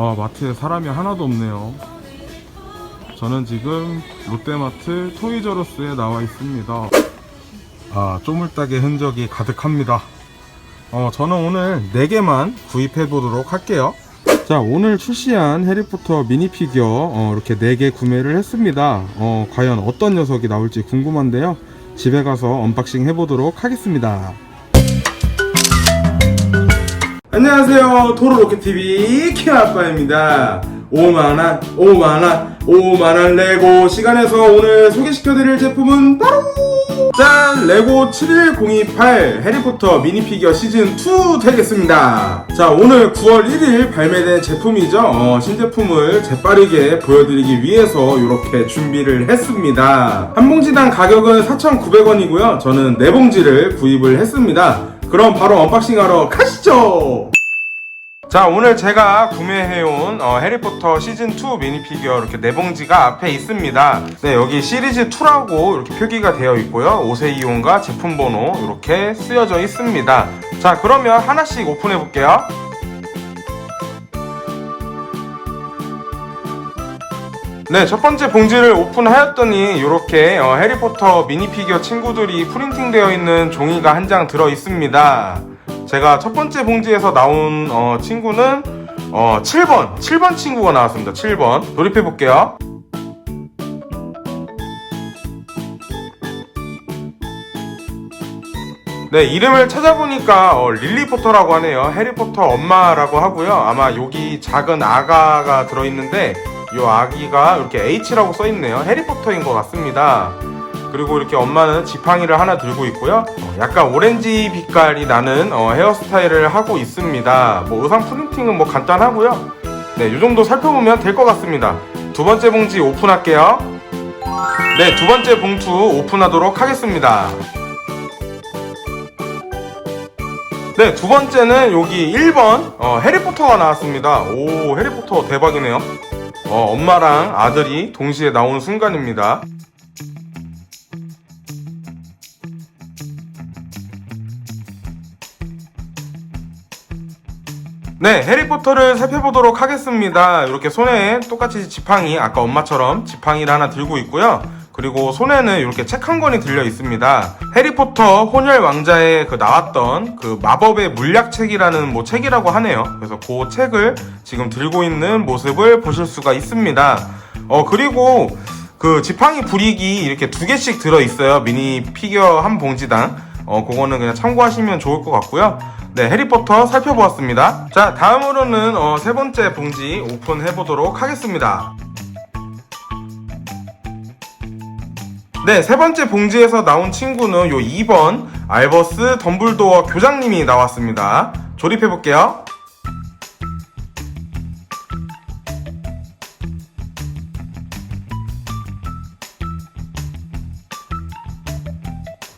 아, 마트에 사람이 하나도 없네요. 저는 지금 롯데마트 토이저로스에 나와 있습니다. 아, 쪼물딱의 흔적이 가득합니다. 어, 저는 오늘 4개만 구입해 보도록 할게요. 자, 오늘 출시한 해리포터 미니 피규어 어, 이렇게 4개 구매를 했습니다. 어, 과연 어떤 녀석이 나올지 궁금한데요. 집에 가서 언박싱 해보도록 하겠습니다. 안녕하세요. 토로로켓TV 키아빠입니다. 5만원, 5만원, 5만원 레고 시간에서 오늘 소개시켜드릴 제품은 바로 짠! 레고 71028 해리포터 미니피규어 시즌2 되겠습니다. 자, 오늘 9월 1일 발매된 제품이죠. 어, 신제품을 재빠르게 보여드리기 위해서 이렇게 준비를 했습니다. 한 봉지당 가격은 4,900원이고요. 저는 4봉지를 구입을 했습니다. 그럼 바로 언박싱하러 가시죠! 자 오늘 제가 구매해온 어, 해리포터 시즌2 미니피규어 이렇게 네 봉지가 앞에 있습니다. 네 여기 시리즈 2라고 이렇게 표기가 되어 있고요. 5세 이용과 제품 번호 이렇게 쓰여져 있습니다. 자 그러면 하나씩 오픈해 볼게요. 네, 첫 번째 봉지를 오픈하였더니 이렇게 어, 해리포터 미니피규어 친구들이 프린팅되어 있는 종이가 한 장 들어 있습니다. 제가 첫 번째 봉지에서 나온 어, 친구는 어, 7번, 7번 친구가 나왔습니다. 7번. 돌입해 볼게요. 네, 이름을 찾아보니까 어, 릴리포터라고 하네요. 해리포터 엄마라고 하고요. 아마 여기 작은 아가가 들어있는데 이 아기가 이렇게 H라고 써있네요. 해리포터인 것 같습니다. 그리고 이렇게 엄마는 지팡이를 하나 들고 있고요. 어, 약간 오렌지 빛깔이 나는 어, 헤어스타일을 하고 있습니다. 뭐 의상 프린팅은 뭐 간단하고요. 네, 이 정도 살펴보면 될 것 같습니다. 두 번째 봉지 오픈할게요. 네, 두 번째 봉투 오픈하도록 하겠습니다. 네, 두 번째는 여기 1번 어, 해리포터가 나왔습니다. 오, 해리포터 대박이네요. 어, 엄마랑 아들이 동시에 나오는 순간입니다. 네, 해리포터를 살펴보도록 하겠습니다. 이렇게 손에 똑같이 지팡이, 아까 엄마처럼 지팡이를 하나 들고 있고요. 그리고 손에는 이렇게 책 한 권이 들려 있습니다. 해리포터 혼혈 왕자에 그 나왔던 그 마법의 물약책이라는 뭐 책이라고 하네요. 그래서 그 책을 지금 들고 있는 모습을 보실 수가 있습니다. 어, 그리고 그 지팡이 불이기 이렇게 두 개씩 들어 있어요. 미니 피규어 한 봉지당. 어, 그거는 그냥 참고하시면 좋을 것 같고요. 네, 해리포터 살펴보았습니다. 자, 다음으로는 어, 세 번째 봉지 오픈해 보도록 하겠습니다. 네, 세 번째 봉지에서 나온 친구는 요 2번 알버스 덤블도어 교장님이 나왔습니다. 조립해 볼게요.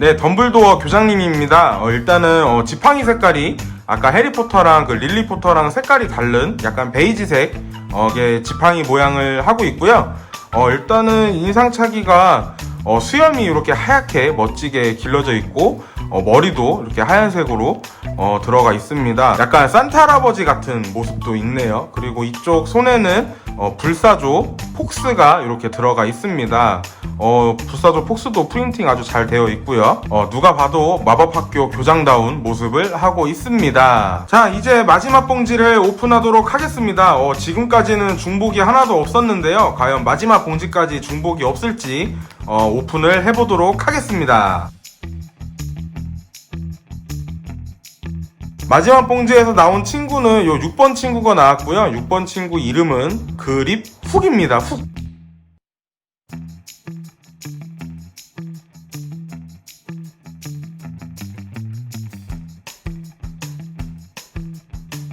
네, 덤블도어 교장님입니다. 어, 일단은 어, 지팡이 색깔이 아까 해리포터랑 그 릴리포터랑 색깔이 다른 약간 베이지색 어, 게 지팡이 모양을 하고 있고요. 어, 일단은 인상착의가 어, 수염이 이렇게 하얗게 멋지게 길러져 있고 어, 머리도 이렇게 하얀색으로 어, 들어가 있습니다. 약간 산타 할아버지 같은 모습도 있네요. 그리고 이쪽 손에는 어, 불사조 폭스가 이렇게 들어가 있습니다. 어, 불사조 폭스도 프린팅 아주 잘 되어 있고요. 어, 누가 봐도 마법학교 교장다운 모습을 하고 있습니다. 자, 이제 마지막 봉지를 오픈하도록 하겠습니다. 어, 지금까지는 중복이 하나도 없었는데요. 과연 마지막 봉지까지 중복이 없을지 어, 오픈을 해보도록 하겠습니다. 마지막 봉지에서 나온 친구는 요 6번 친구가 나왔고요. 6번 친구 이름은 그립 훅입니다. 훅.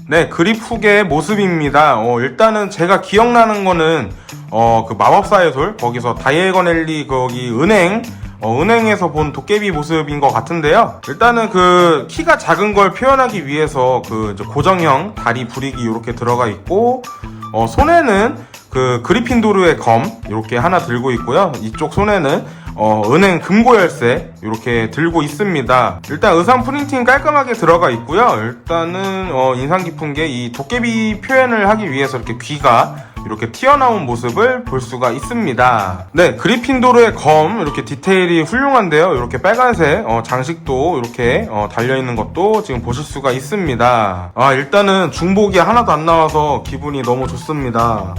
네, 그립 훅의 모습입니다. 어, 일단은 제가 기억나는 거는 어, 그 마법사의 돌 거기서 다이애건 앨리 거기 은행 어, 은행에서 본 도깨비 모습인 것 같은데요. 일단은 그 키가 작은 걸 표현하기 위해서 그 고정형 다리 부리기 이렇게 들어가 있고 어, 손에는 그 그리핀도르의 검 이렇게 하나 들고 있고요. 이쪽 손에는 어, 은행 금고 열쇠 이렇게 들고 있습니다. 일단 의상 프린팅 깔끔하게 들어가 있고요. 일단은 어, 인상 깊은 게 이 도깨비 표현을 하기 위해서 이렇게 귀가 이렇게 튀어나온 모습을 볼 수가 있습니다. 네, 그리핀도르의 검 이렇게 디테일이 훌륭한데요. 이렇게 빨간색 어, 장식도 이렇게 어, 달려있는 것도 지금 보실 수가 있습니다. 아, 일단은 중복이 하나도 안 나와서 기분이 너무 좋습니다.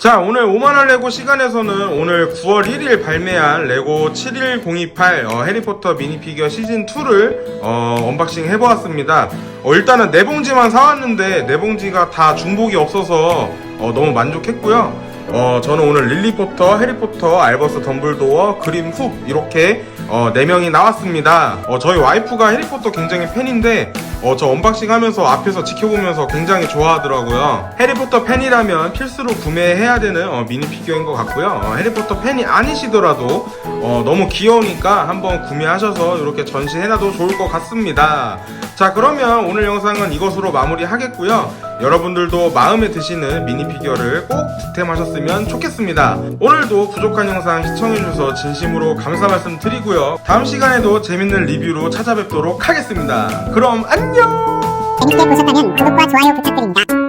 자 오늘 5만원 레고 시간에서는 오늘 9월 1일 발매한 레고 71028 어, 해리포터 미니피규어 시즌2를 어, 언박싱 해보았습니다 어, 일단은 네 봉지만 사왔는데 네 봉지가 다 중복이 없어서 어, 너무 만족했고요 어, 저는 오늘 릴리포터, 해리포터, 알버스 덤블도어, 그림 훅 이렇게 어, 4명이 나왔습니다. 어, 저희 와이프가 해리포터 굉장히 팬인데 어, 저 언박싱 하면서 앞에서 지켜보면서 굉장히 좋아하더라고요. 해리포터 팬이라면 필수로 구매해야 되는 어, 미니 피규어인 것 같고요. 어, 해리포터 팬이 아니시더라도 어, 너무 귀여우니까 한번 구매하셔서 이렇게 전시해놔도 좋을 것 같습니다. 자 그러면 오늘 영상은 이것으로 마무리하겠고요. 여러분들도 마음에 드시는 미니 피규어를 꼭 득템하셨으면 좋겠습니다. 오늘도 부족한 영상 시청해주셔서 진심으로 감사 말씀 드리고요. 다음 시간에도 재밌는 리뷰로 찾아뵙도록 하겠습니다. 그럼 안녕! 재밌게 보셨다면 구독과 좋아요 부탁드립니다.